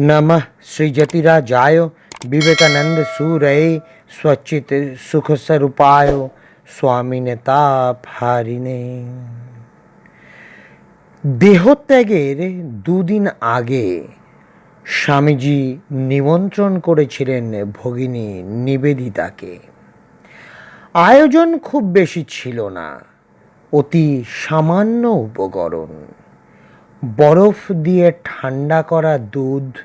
नमः श्रीजतिराजाय विवेकानंद सूरय स्वचित सुख स्वरूपाय স্বামীনে তাপহারিণে দেহত্যাগের দুদিন আগে স্বামীজি নিমন্ত্রণ করেছিলেন ভগিনী নিবেদিতাকে আয়োজন খুব বেশি ছিল না অতি সামান্য উপকরণ বরফ দিয়ে ঠান্ডা করা দুধ,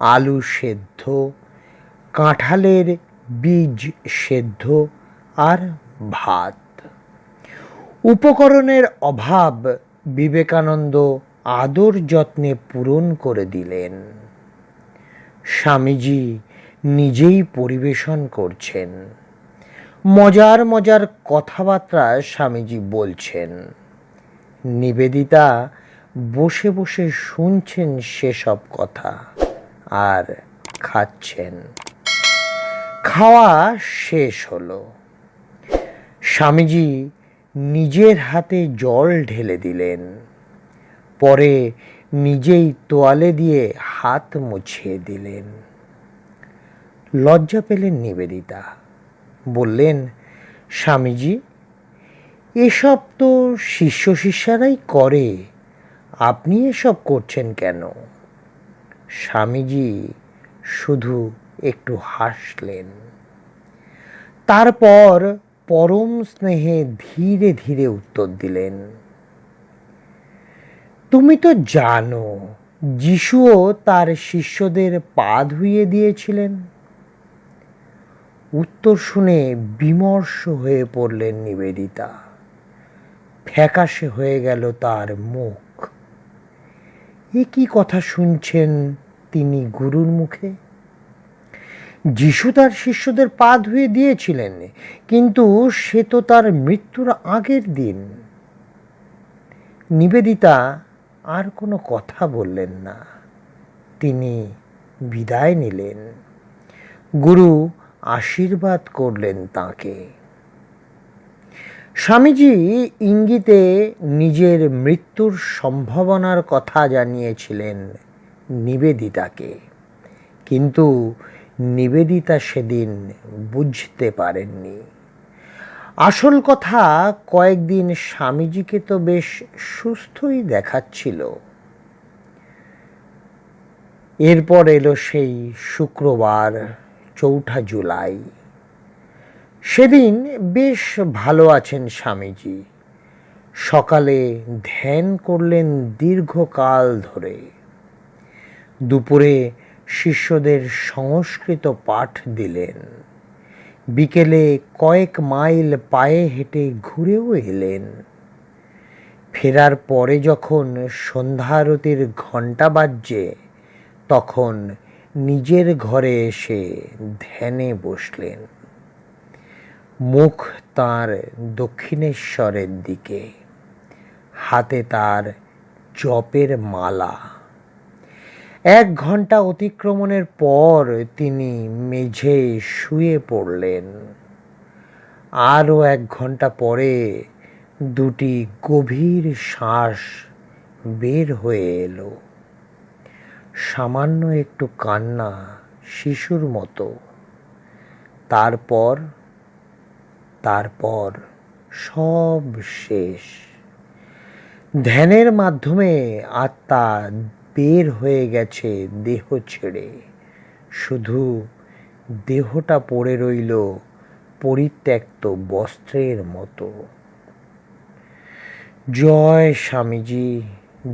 আলু সেদ্ধ, কাঁঠালের বীজ সেদ্ধ আর ভাত। উপকরণের অভাব বিবেকানন্দ আদর যত্নে পূরণ করে দিলেন। স্বামীজি নিজেই পরিবেশন করছেন। মজার মজার কথাবার্তা স্বামীজি বলছেন। নিবেদিতা বসে বসে শুনছেন সেসব কথা আর খাচ্ছেন। খাওয়া শেষ হলো। স্বামীজি নিজের হাতে জল ঢেলে দিলেন। পরে নিজেই তোয়ালে দিয়ে হাত মুছিয়ে দিলেন। লজ্জা পেলেন নিবেদিতা। বললেন, স্বামীজি, এসব তো শিষ্য শিষ্যারাই করে। আপনি এসব করছেন কেন? স্বামীজি শুধু একটু হাসলেন। তারপর পরম স্নেহে ধীরে ধীরে উত্তর দিলেন, তুমি তো জানো, যিশুও তার শিষ্যদের পা ধুইয়ে দিয়েছিলেন। উত্তর শুনে বিমর্ষ হয়ে পড়লেন নিবেদিতা। ফ্যাকাশে হয়ে গেল তার মুখ। এ কি কথা শুনছেন তিনি গুরুর মুখে? যিশু তার শিষ্যদের পা ধুয়ে দিয়েছিলেন, কিন্তু সে তো তার মৃত্যুর আগের দিন। নিবেদিতা আর কোনো কথা বললেন না। তিনি বিদায় নিলেন। গুরু আশীর্বাদ করলেন তাকে। স্বামীজি ইঙ্গিতে নিজের মৃত্যুর সম্ভাবনার কথা জানিয়েছিলেন নিবেদিতাকে। কিন্তু নিবেদিতা সেদিন বুঝতে পারেননি। আসল কথা, কয়েকদিন স্বামীজিকে তো বেশ সুস্থই দেখাচ্ছিল। এরপর এলো সেই শুক্রবার, চৌঠা জুলাই। সেদিন বেশ ভালো আছেন স্বামীজি। সকালে ধ্যান করলেন দীর্ঘকাল ধরে। দুপুরে শিষ্যদের সংস্কৃত পাঠ দিলেন। বিকেলে কয়েক মাইল পায়ে হেঁটে ঘুরেও এলেন। ফেরার পরে যখন সন্ধ্যারতির ঘণ্টা বাজছে, তখন নিজের ঘরে এসে ধ্যানে বসলেন। মুখ তার দক্ষিণেশ্বরের দিকে, হাতে তার জপের মালা। এক ঘণ্টা অতিক্রমণের পর তিনি মেঝে শুয়ে পড়লেন। আরও এক ঘণ্টা পরে দুটি গভীর শ্বাস বের হয়ে এলো। সামান্য একটু কান্না শিশুর মতো। তারপর তারপর সব শেষ। ধ্যানের মাধ্যমে আত্মা বের হয়ে গেছে দেহ ছেড়ে। শুধু দেহটা পড়ে রইল পরিত্যক্ত বস্ত্রের মতো। জয় স্বামীজি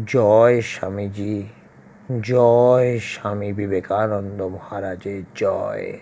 জয় স্বামীজি, জয় স্বামী বিবেকানন্দ মহারাজের জয়।